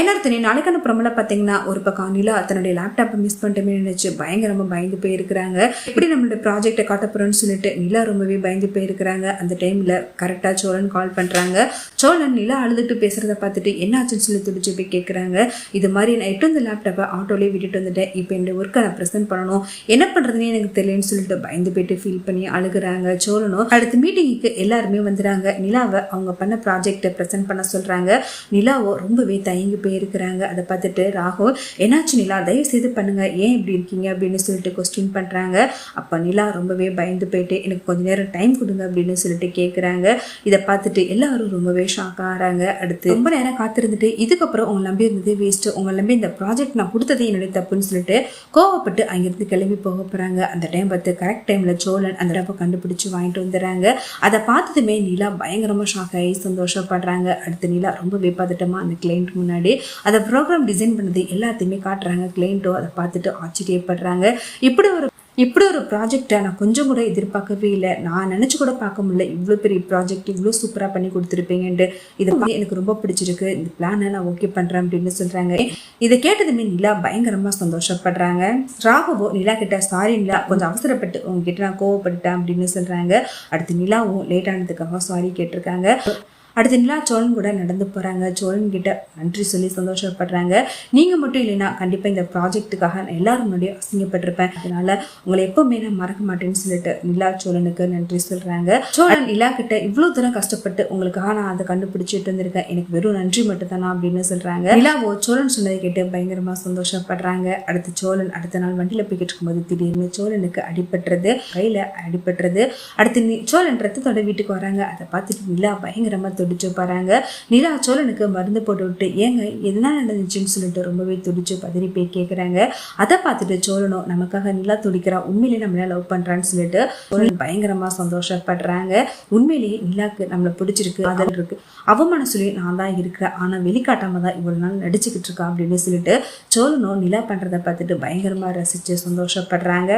ஐநூறு நாளைக்கான ப்ரொமோல பார்த்தீங்கன்னா ஒரு பக்கம் நிலா தன்னுடைய லேப்டாப்பை மிஸ் பண்ணிட்டோமே நினைச்சு பயங்கரமாக பயந்து போயிருக்கிறாங்க. இப்படி நம்மளோட ப்ராஜெக்டை காட்ட சொல்லிட்டு நிலா ரொம்பவே பயந்து போயிருக்கிறாங்க. அந்த டைமில் கரெக்டாக சோழன் கால் பண்ணுறாங்க சோழன் நிலா அழுதுட்டு பேசுகிறத பார்த்துட்டு என்னாச்சுன்னு சொல்லி துடிச்சு போய் கேட்குறாங்க இது மாதிரி நான் எட்டு வந்து லேப்டாப்பை ஆட்டோலேயே விட்டுட்டு வந்துட்டேன். இப்போ என்னோட ஒர்க்கை நான் ப்ரெசென்ட் பண்ணணும். என்ன பண்றதுன்னு எனக்கு தெரியலன்னு சொல்லிட்டு பயந்து போயிட்டு ஃபீல் பண்ணி அழுகுறாங்க சோழனும். அடுத்த மீட்டிங்க்கு எல்லாருமே வந்துடுறாங்க நிலாவை அவங்க பண்ண ப்ராஜெக்டை ப்ரெசென்ட் பண்ண சொல்கிறாங்க நிலாவோ ரொம்பவே தயங்கி போயிருக்கிறாங்க. அதை பார்த்துட்டு ராகுல் என்னாச்சு நிலா? தயவு செய்து பண்ணுங்க. ஏன் இப்படி இருக்கீங்க? அப்படின்னு சொல்லிட்டு கொஸ்டின் பண்ணுறாங்க அப்போ நிலா ரொம்பவே பயந்து போயிட்டு எனக்கு கொஞ்ச நேரம் டைம் கொடுங்க அப்படின்னு சொல்லிட்டு கேட்குறாங்க இதை பார்த்துட்டு எல்லாரும் ரொம்பவே ஷாக் ஆகிறாங்க. அடுத்து ரொம்ப நேரம் காத்திருந்துட்டு இதுக்கப்புறம் உங்களை நம்பி இருந்தது வேஸ்ட் உங்களை நம்பி இந்த ப்ராஜெக்ட் நான் கொடுத்ததே என்னுடைய தப்புன்னு சொல்லிட்டு கோவப்பட்டு அங்கிருந்து கிளம்பி போக போகிறாங்க அந்த டைம் பார்த்து கரெக்ட் டைமில் சோழன் அந்த டப்பை கண்டுபிடிச்சி வாங்கிட்டு வந்துடுறாங்க. அதை பார்த்ததுமே நிலா பயங்கரமாக ஷாக் ஆகி சந்தோஷப்படுறாங்க. அடுத்து நிலா ரொம்பவே பதட்டமா அந்த கிளைண்ட் முன்னாடி அதை ப்ரோக்ராம் டிசைன் பண்ணது எல்லாத்தையுமே காட்டுறாங்க. கிளைண்ட்டோ அதை பார்த்துட்டு ஆச்சரியப்படுறாங்க. இப்படி ஒரு இப்படி ஒரு ப்ராஜெக்டை நான் கொஞ்சம் கூட எதிர்பார்க்கவே இல்லை. நான் நினச்சி கூட பார்க்க முடியல. இவ்வளோ பெரிய ப்ராஜெக்ட் இவ்வளோ சூப்பராக பண்ணி கொடுத்துருப்பீங்கன்ட்டு. இது எனக்கு ரொம்ப பிடிச்சிருக்கு. இந்த பிளானை நான் ஓகே பண்ணுறேன் அப்படின்னு சொல்கிறாங்க இதை கேட்டதுமே நிலா பயங்கரமாக சந்தோஷப்படுறாங்க. ராகவோ நிலா கிட்ட சாரி நிலா கொஞ்சம் அவசரப்பட்டு உங்ககிட்ட நான் கோவப்பட்டுட்டேன் அப்படின்னு சொல்கிறாங்க அடுத்து நிலாவும் லேட் ஆனதுக்காக சாரி கேட்டிருக்காங்க. அடுத்து நிலா சோழன் கூட நடந்து போகிறாங்க சோழன் கிட்ட நன்றி சொல்லி சந்தோஷப்படுறாங்க. நீங்கள் மட்டும் இல்லைன்னா கண்டிப்பாக இந்த ப்ராஜெக்ட்டுக்காக நான் எல்லாரும் முன்னாடியும் அசிங்கப்பட்டிருப்பேன். அதனால உங்களை எப்போவுமே நான் மறக்க மாட்டேன்னு சொல்லிட்டு நிலா சோழனுக்கு நன்றி சொல்கிறாங்க சோழன் நிலா கிட்ட இவ்வளோ தூரம் கஷ்டப்பட்டு உங்களுக்காக நான் அதை கண்டுபிடிச்சிட்டு வந்திருக்கேன் எனக்கு வெறும் நன்றி மட்டும் தானா அப்படின்னு சொல்கிறாங்க நிலாவோ சோழன் சொன்னதை கேட்டு பயங்கரமாக சந்தோஷப்படுறாங்க. அடுத்து சோழன் அடுத்த நாள் வண்டியில் போய்கிட்டு இருக்கும்போது திடீர்னு சோழனுக்கு அடிபட்டுறது கையில் அடிபட்டுறது. அடுத்து நி- சோழன் ரத்தத்தோட வீட்டுக்கு வராங்க. அதை பார்த்துட்டு நிலா பயங்கரமாக துடிச்சு போகிறாங்க நிலா சோழனுக்கு மருந்து போட்டு விட்டு ஏங்க எதனால நடந்துச்சுன்னு சொல்லிட்டு ரொம்பவே துடிச்சு பதறி போய் கேட்குறாங்க அதை பார்த்துட்டு சோழனும் நமக்காக நிலா துடிக்கிறா உண்மையிலேயே நம்மள லவ் பண்ணுறான்னு சொல்லிட்டு சோழன் பயங்கரமாக சந்தோஷப்படுறாங்க. உண்மையிலேயே நிலாக்கு நம்மளை பிடிச்சிருக்கு அதில் இருக்கு. அவ மனசுலயும் நான் தான் இருக்கிறேன் ஆனால் வெளிக்காட்டாம தான் இவ்வளோ நாள் நடிச்சுக்கிட்டு இருக்கா அப்படின்னு சொல்லிட்டு சோழனும் நிலா பண்ணுறதை பார்த்துட்டு பயங்கரமாக ரசித்து சந்தோஷப்படுறாங்க.